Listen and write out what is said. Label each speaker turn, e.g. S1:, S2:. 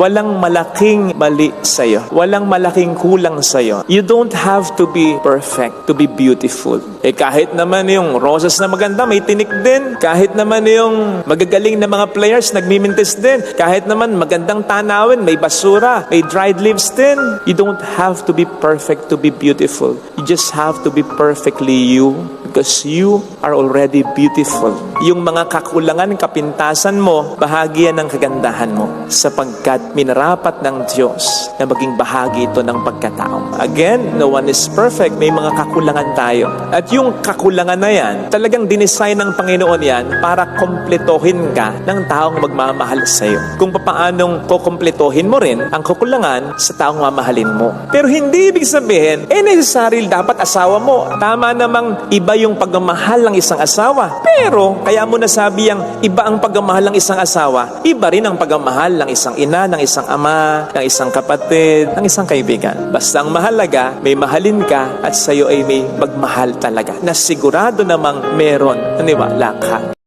S1: Walang malaking mali sa'yo. Walang malaking kulang sa'yo. You don't have to be perfect to be beautiful. Eh kahit naman yung roses na maganda, may tinik din. Kahit naman yung magagaling na mga players, nagmimintis din. Kahit naman magandang tanawin, may basura, may dried leaves din. You don't have to be perfect to be beautiful. You just have to be perfectly you because you are already beautiful. Yung mga kakulangan, kapintasan mo, bahagi yan ng kagandahan mo sapagkat minarapat ng Diyos na maging bahagi ito ng pagkatao. Again, no one is perfect. May mga kakulangan tayo. At yung kakulangan na yan, talagang dinesign ng Panginoon yan para kompletohin ka ng taong magmamahal sa iyo. Kung paanong kukompletohin mo rin ang kakulangan sa taong mamahalin mo. Pero hindi ibig sabihin, eh necessary dapat asawa mo. Tama namang iba yung pagmamahal ng isang asawa. Pero, kaya mo nasabi ang iba ang pagmamahal ng isang asawa, iba rin ang pagmamahal ng isang ina, ng isang ama, ng isang kapatid, ng isang kaibigan. Basta ang mahalaga, may mahalin ka at sa'yo ay may magmahal talaga na sigurado namang meron, naniwala ka.